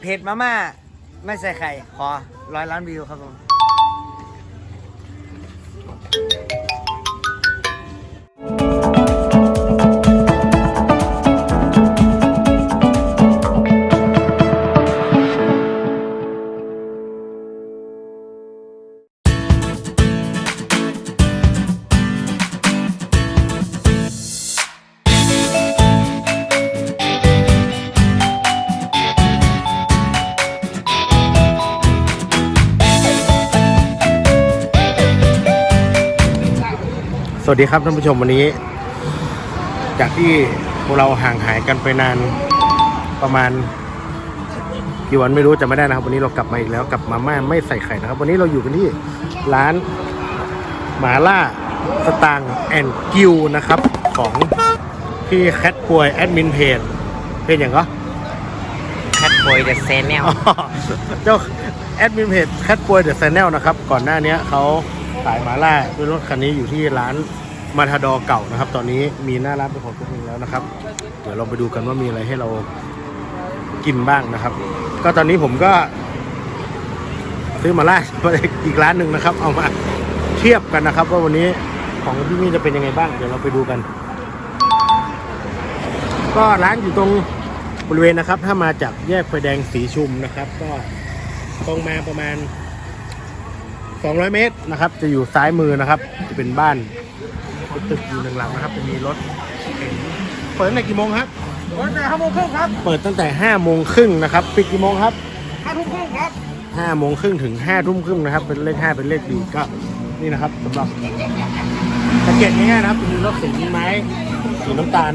เพจมาม่าไม่ใส่ไข่ขอร้อยล้านวิวครับผม วัสดีครับท่านผู้ชมวันนี้ จากที่พวกเราห่างหายกันไปนานประมาณกี่วันไม่รู้จะไม่ได้นะครับ วันนี้เรากลับมาอีกแล้วกับมาม่าไม่ใส่ไข่นะครับ วันนี้เราอยู่กันที่ร้านหมาล่าสตางแอนกิวนะครับ ของพี่แคทป่วยแอดมินเพจเพจอย่างก็แคทบอยเดอะเซนแนลอ๋อเจ้าแอดมินเพจแคทป่วยเดอะแซนแนลนะครับ ก่อนหน้านี้เขา ขายหมาล่าด้วยรถคันนี้อยู่ที่ร้านมาทาดอเก่านะครับ ตอนนี้มีหน้าร้านเป็นของตัวเองแล้วนะครับ เดี๋ยวเราไปดูกันว่ามีอะไรให้เรากินบ้างนะครับ ก็ตอนนี้ผมก็ ซื้อมาล่ามาอีกร้านหนึ่งนะครับ เอามาเทียบกันนะครับ ว่าวันนี้ของพี่มี่จะเป็นยังไงบ้าง เดี๋ยวเราไปดูกัน ก็ร้านอยู่ตรงบริเวณนะครับ ถ้ามาจากแยกไฟแดงสีชุมนะครับ ก็ตรงมาประมาณ 200 เมตรนะครับ จะอยู่ซ้ายมือนะครับ จะเป็นบ้านเป็นตึกอยู่หนึ่งหลังนะครับ จะมีรถเข็นเปิดตั้งแต่กี่โมงครับวันแต่ห้าโมงครึ่งครับ เปิดตั้งแต่5โมงครึ่งนะครับ ปิดกี่โมงครับห้าทุ่มครึ่งครับ5โมงครึ่งถึง5ทุ่มครึ่งนะครับ เป็นเลข5เป็นเลขดีก็นี่นะครับสำหรับสังเกตง่ายๆนะครับจะมีรถเข็นไม้สีน้ำตาล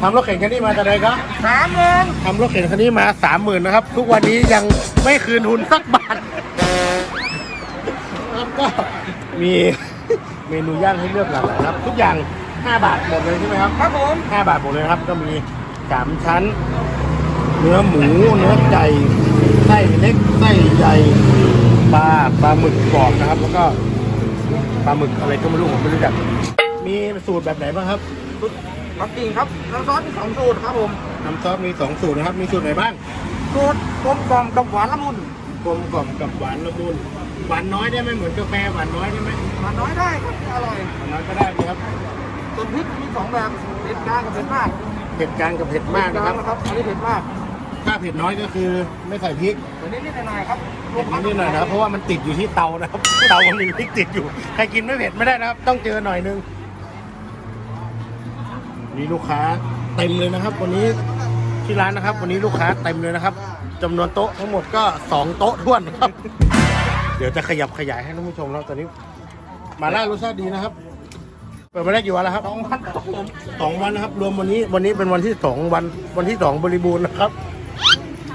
ทำรถเข็นคันนี้มาแต่ใดครับสามโมงทำรถเข็นคันนี้มาสามหมื่นนะครับ ทุกวันนี้ยังไม่คืนทุนสักบาทครับ ก็มีเมนูย่างให้เลือกหลากหลายครับ ทุกอย่าง 5 บาทหมดเลยใช่ไหมครับ ครับผม5บาทหมดเลยนะครับ ก็มีสามชั้น เนื้อหมู เนื้อไก่ไส้เล็กไส้ใหญ่ปลาปลาหมึกกรอบนะครับ แล้วก็ปลาหมึกอะไรก็ไม่รู้ผมไม่รู้จักมีสูตรแบบไหนบ้างครับปักกิ่งครับน้ำซอสมีสองสูตรครับผมน้ำซอสมีสองสูตรนะครับ มีสูตรไหนบ้างสูตรกลมกล่อมกับหวานละมุนกลมกล่อมกับหวานละมุน หวานน้อยได้ไหมเหมือนกาแฟหวานน้อยได้ไหมหวานน้อยได้ครับอร่อยหวานน้อยก็ได้นะครับส่วนพริกมีสองแบบเผ็ดกลางกับเผ็ดมากเผ็ดกลางกับเผ็ดมากเผ็ดนะกคลารับงนะครับอันนี้เผ็ดมากถ้าเผ็ดน้อยก็คือไม่ใส่พริกตัวนี้นิดหน่อยๆครับเผ็ดนิดหน่อยนะครับเพราะว่ามันติดอยู่ที่เตานะครับเตามันมีพริกติดอยู่ใครกินไม่เผ็ดไม่ได้นะครับ ต้องเจอหน่อยนึงมีลูกค้าเต็มเลยนะครับ วันนี้ที่ร้านนะครับ วันนี้ลูกค้าเต็มเลยนะครับจำนวนโต๊ะทั้งหมดก็สองโต๊ะท้วนนะครับเดี๋ยวจะขยับขยายให้ท่านผู้ชมแล้วตอนนี้มาล่ารสชาติดีนะครับ เปิดมาได้กี่วันแล้วครับสองพันครับผมสองวันนะครับ รวมวันนี้วันนี้เป็นวันที่สองวัน วันที่สองบริบูรณ์นะครับ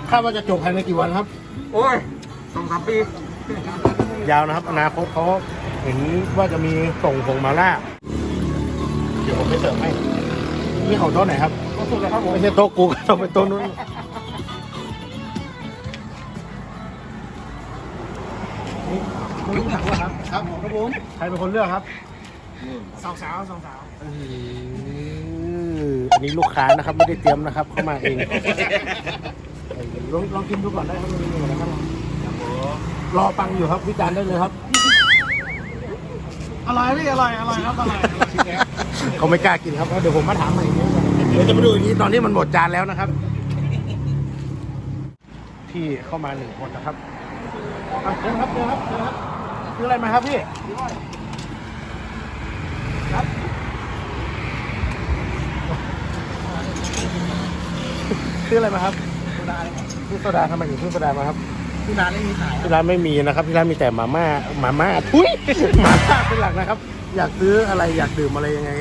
คาดว่าจะจบภายในกี่วันครับ โอ้ยสองสามปี ยาวนะครับ อนาคตเขาเห็นว่าจะมีส่งผงมาล่า เดี๋ยวผมไปเสิร์ฟให้นี่ของโต๊ะไหนครับก็สุดเลยครับผมไม่ใช่โต๊ะกูก็ต้องเป็นโต๊ะนู้น คุณรู้จักว่าครับ ครับผมครับผมใครเป็นคนเลือกครับสาวสาวสาวสาวเอออันนี้ลูกค้านะครับไม่ได้เตรียมนะครับ เข้ามาเองลองลองกินดูก่อนได้ครับมันมีอะไรบ้างรอฟังอยู่ครับวิจารณ์ได้เลยครับอร่อยพี่อร่อยอร่อยครับอร่อยเขาไม่กล้ากินครับเดี๋ยวผมมาถามใหม่อีกทีเดี๋ยวจะมาดูอีกทีตอนนี้มันหมดจานแล้วนะครับพี่เข้ามาหนึ่งคนนะครับอะเชิญครับเชิญครับเชิญครับ ซื้ออะไรมาครับพี่ครับซื้ออะไรมาครับซื้อโซดาทำไมถึงซื้อโซดามาครับที่ร้านไม่มีขายที่ร้านไม่มีนะครับที่ร้านมีแต่มาม่ามาม่าทุยมาม่าเป็นหลักนะครับ อยากซื้ออะไรอยากดื่มอะไรยังไง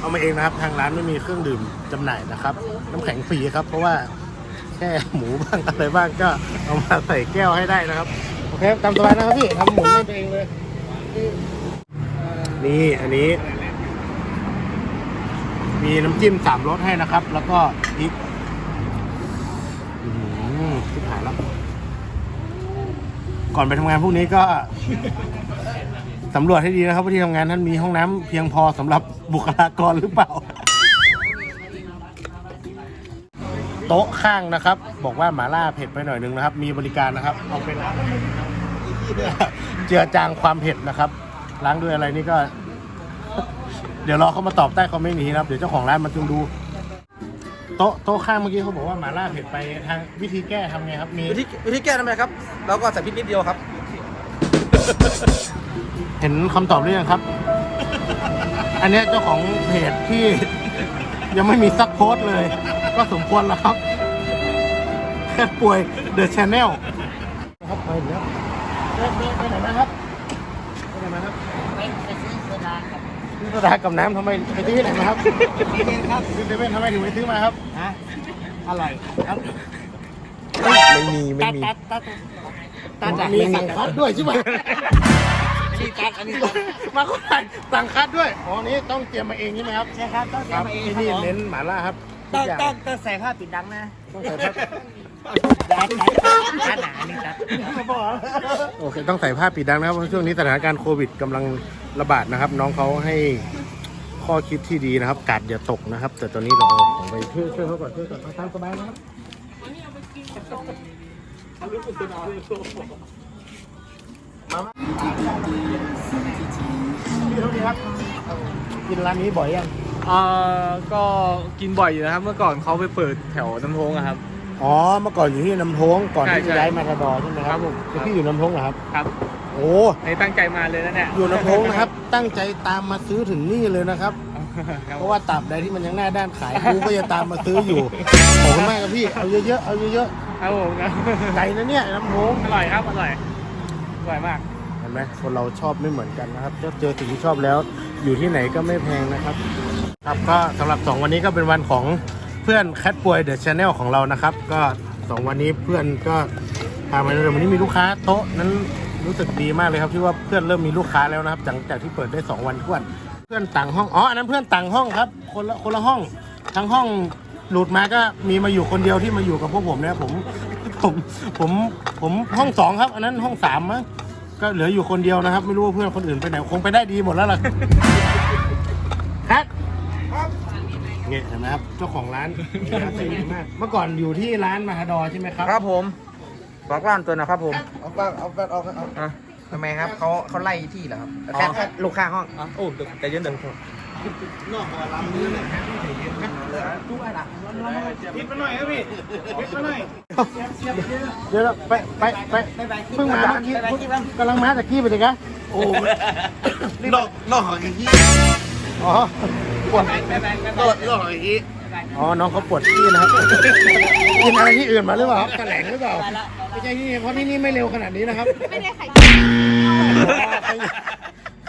เอามาเองนะครับ ทางร้านไม่มีเครื่องดื่มจำหน่ายนะครับ น้ำแข็งฟรีครับ เพราะว่าแค่หมูบ้างอะไรบ้างก็เอามาใส่แก้วให้ได้นะครับโอเคตามสบายนะครับพี่ทำหมูให้ตัวเองเลยนี่อันนี้ มีน้ำจิ้มสามรสให้นะครับ แล้วก็พริกอืมที่หายแล้ว ก่อนไปทำงานพวกนี้ก็สำรวจให้ดีนะครับว่าที่ทำงานท่านมีห้องน้ำเพียงพอสำหรับบุคลากรหรือเปล่า โต๊ะข้างนะครับ บอกว่าหมาล่าเผ็ดไปหน่อยนึงนะครับ มีบริการนะครับเอาเป็นเจือจางความเผ็ดนะครับ ล้างด้วยอะไรนี่ก็ เดี๋ยวรอเขามาตอบใต้คอมเมนต์นี้นะครับ เดี๋ยวเจ้าของร้านมาจึงดูโต๊ะโต๊ะข้างเมื่อกี้เขาบอกว่าหมาล่าเผ็ดไปทางวิธีแก้ทำไงครับ มีวิธีวิธีแก้ทำไมครับเราก็ใส่พริกนิดเดียวครับ เห็นคำตอบหรือยังครับ อันเนี้ยเจ้าของเพจที่ ยังไม่มีซักโพสต์เลย ก็สมควรแล้วครับแค่ป่วยเดอะชแนลครับไปแล้วไปไปไปไหนมาครับไปไหนมาครับไปไปซื้อโซดาครับซื้อโซดากับน้ำทำไมไปซื้อที่ไหนมาครับซื้อเองครับซื้อเซเว่นทำไมถึงไปซื้อมาครับฮะอร่อยครับไม่มีไม่ตัดมีตัดตัดตัดจากมีสั่งคัดด้วยใช่ไหมอันนี้ตัดอันนี้ตัดมาคนไหนสั่งคัดด้วยอ๋อนี้ต้องเตรียมมาเองใช่ไหมครับใช่ครับต้องครับทำเองที่ครับนี่ผมเน้นหม่าล่าครับ ทุต้อกงอย่างต้องต้องใส่ผ้าปิดดังนะต้องใส่ผ้าตัดตัดหนาอันนี้ตัดโอเคต้องใส่ผ้าปิดดังนะครับเพราะช่วงนี้สถานการณ์โควิดกำลังระบาดนะครับ น้องเขาให้ข้อคิดที่ดีนะครับกาดอย่าตกนะครับ แต่ตอนนี้เราเอาของไปช่วยช่วยเขาก่อนช่วยก่อนมาตามสบายนะครับมามาพี่เท่านี้ครับกินร้านนี้บ่อยยังเอ่อก็กินบ่อยอยู่นะครับ เมื่อก่อนเขาไปเปิดแถวน้ำโพงอะครับ อ๋อเมื่อก่อนอยู่ที่น้ำโพงก่อนที่ใช่จะใช่ย้ายมาทาดอใช่ไหมคครัรับบผม แล้วพี่อยู่น้ำโพงเหรอครับ ครับโอ้ในตั้งใจมาเลยนะเนี่ยอยู่น้ำโพงนะครับ ตั้งใจตามมาซื้อถึงนี่เลยนะครับ ครับเพราะว่าตับใดที่มันยังหน้าด้านขายกูก็จะตามมาซื้ออยู่ขอบคุณมากครับพี่เอาเยอะๆเอาเยอะครับผมครับๆไก่นะเนี่ยน้ำโพงอร่อยครับอร่อยอร่อยมาก เห็นไหมคนเราชอบไม่เหมือนกันนะครับถ้าเจอสิ่งที่ชอบแล้ว อยู่ที่ไหนก็ไม่แพงนะครับ ครับก็สำหรับ 2 วันนี้ก็เป็นวันของเพื่อนแคทป่วยเดอะชาแนลของเรานะครับ ก็ 2 วันนี้เพื่อนก็พามาเลยวันนี้มีลูกค้าโต๊ะนั้นรู้สึกดีมากเลยครับที่ว่าเพื่อนเริ่มมีลูกค้าแล้วนะครับหลังจากที่เปิดได้ 2 วันทวน เพื่อนต่างห้องอ๋ออันนั้นเพื่อนต่างห้องครับคนละคนละห้องทั้งห้องหลุดมาก็มีมาอยู่คนเดียวที่มาอยู่กับพวกผมนี่ยผมผมผมผมห้องสองครับ อันนั้นห้องสามมั้งก็เหลืออยู่คนเดียวนะครับ ไม่รู้ว่าเพื่อนคนอื่นไปไหนคงไปได้ดีหมดแล้วล่ะ ครับ เนี่ยเห็นไหมครับเจ้าของร้านใจดีมาก เมื่อก่อนอยู่ที่ร้านมาฮาดอใช่ไหมครับครับผมบอกร้านตัวนะครับผมเอาแป๊บเอาแป๊บเอาแป๊บเอาอะทำไมครับเขาเขาไล่ที่เหรอครับอ๋อแค่แค่ลูกค้าห้องอะโอ้เดี๋ยวใจเย็นเดี๋ยวนอกร้านนี้เนี่ยปิดมาหน่อยครับพี่ปิดมาหน่อยเดี๋ยวไปไปไปเพิ่งมาเมื่อกี้กำลังมาจากกี้ไปเลยกะโอ้นอกนอกของกี้ อ๋อปวดนอกนอกของกี้อ๋อ น้องเขาปวดขี้นะครับ กินอะไรที่อื่นมาหรือเปล่าครับแถลงหรือเปล่า ไม่ใช่ที่นี่เพราะที่นี่ไม่เร็วขนาดนี้นะครับ ไม่ได้ไข่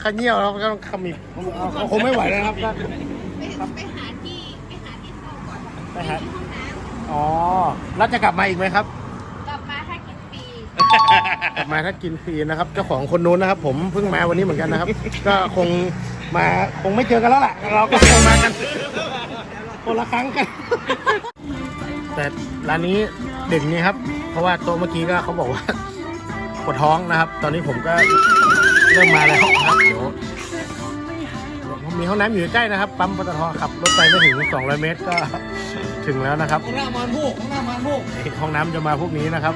ขยี้ยวแล้วก็ขมิบเขาคงไม่ไหวแล้วครับ ไปไปหาที่ไปหาที่เข้าก่อนไปหา ที่ห้องน้อ๋อ แล้วจะกลับมาอีกไหมครับำกลับมาถ้ากินฟรีกลับมาถ้ากินฟรีนะครับ เจ้าของคนนู้นนะครับ ผมเพิ่งมาวันนี้เหมือนกันนะครับ ก็คง มาคงไม่เจอกันแล้วล่ะเราก็คงมากันคนละครั้งกัน แต่ร้านนี้เด่นนี่ครับ เพราะว่าโต๊ะเมื่อกี้ก็เขาบอกว่าปวดท้องนะครับ ตอนนี้ผมก็เริ่มมาแล้วครับเดี๋ยวมีห้องน้ำอยู่ใกล้นะครับ ปั๊มปตทขับรถไปไม่ถึง 200 เมตรก็ถึงแล้วนะครับห้องน้ำมันพูกห้องน้ำมันพูกห้องน้ำจะมาพวกนี้นะครับ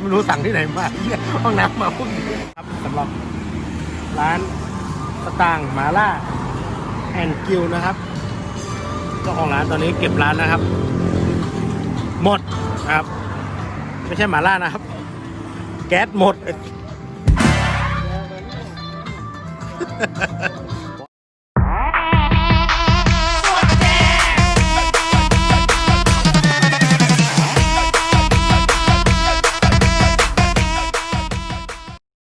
ไม่รู้สั่งที่ไหนมาเหี้ยห้องน้ำมาพวกนี้ครับสำหรับร้านส ตางหมาล่าแอนกิวนะครับเจ้าของร้านตอนนี้เก็บร้านนะครับ หมดครับ ไม่ใช่หมาล่านะครับ แก๊สหมด